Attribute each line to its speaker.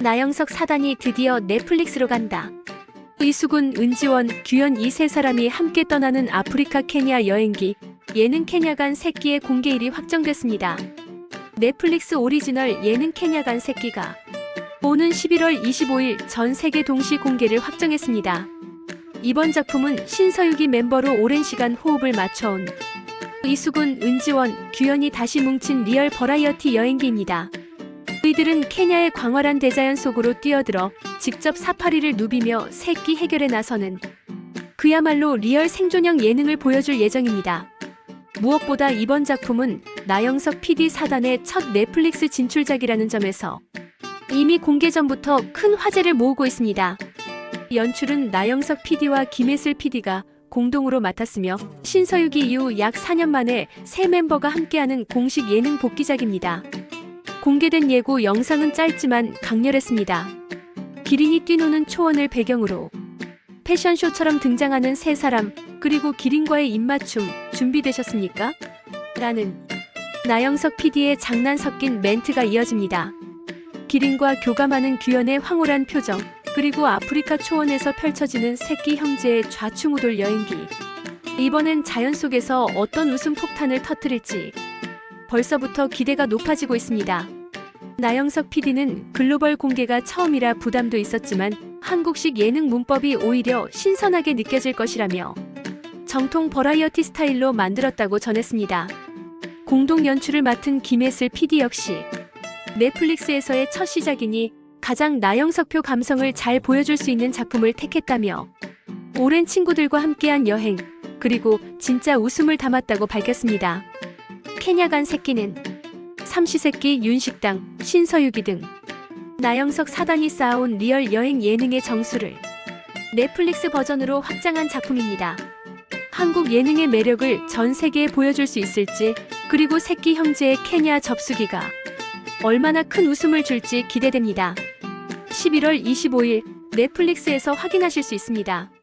Speaker 1: 나영석 사단이 드디어 넷플릭스로 간다. 이수근, 은지원, 규현 이 세 사람이 함께 떠나는 아프리카 케냐 여행기 예능 케냐 간 새끼의 공개일이 확정됐습니다. 넷플릭스 오리지널 예능 케냐 간 새끼가 오는 11월 25일 전 세계 동시 공개를 확정했습니다. 이번 작품은 신서유기 멤버로 오랜 시간 호흡을 맞춰온 이수근, 은지원, 규현이 다시 뭉친 리얼 버라이어티 여행기입니다. 이들은 케냐의 광활한 대자연 속으로 뛰어들어 직접 사파리를 누비며 새끼 해결에 나서는 그야말로 리얼 생존형 예능을 보여줄 예정입니다. 무엇보다 이번 작품은 나영석 PD 사단의 첫 넷플릭스 진출작이라는 점에서 이미 공개 전부터 큰 화제를 모으고 있습니다. 연출은 나영석 PD와 김혜슬 PD가 공동으로 맡았으며 신서유기 이후 약 4년 만에 새 멤버가 함께하는 공식 예능 복귀작입니다. 공개된 예고 영상은 짧지만 강렬했습니다. 기린이 뛰노는 초원을 배경으로 패션쇼처럼 등장하는 세 사람 그리고 기린과의 입맞춤 준비되셨습니까? 라는 나영석 PD의 장난 섞인 멘트가 이어집니다. 기린과 교감하는 규현의 황홀한 표정 그리고 아프리카 초원에서 펼쳐지는 새끼 형제의 좌충우돌 여행기 이번엔 자연 속에서 어떤 웃음 폭탄을 터뜨릴지 벌써부터 기대가 높아지고 있습니다. 나영석 PD는 글로벌 공개가 처음이라 부담도 있었지만 한국식 예능 문법이 오히려 신선하게 느껴질 것이라며 정통 버라이어티 스타일로 만들었다고 전했습니다. 공동 연출을 맡은 김혜슬 PD 역시 넷플릭스에서의 첫 시작이니 가장 나영석표 감성을 잘 보여줄 수 있는 작품을 택했다며 오랜 친구들과 함께한 여행 그리고 진짜 웃음을 담았다고 밝혔습니다. 케냐 간 새끼는 삼시세끼 윤식당, 신서유기 등 나영석 사단이 쌓아온 리얼 여행 예능의 정수를 넷플릭스 버전으로 확장한 작품입니다. 한국 예능의 매력을 전 세계에 보여줄 수 있을지, 그리고 새끼 형제의 케냐 접수기가 얼마나 큰 웃음을 줄지 기대됩니다. 11월 25일 넷플릭스에서 확인하실 수 있습니다.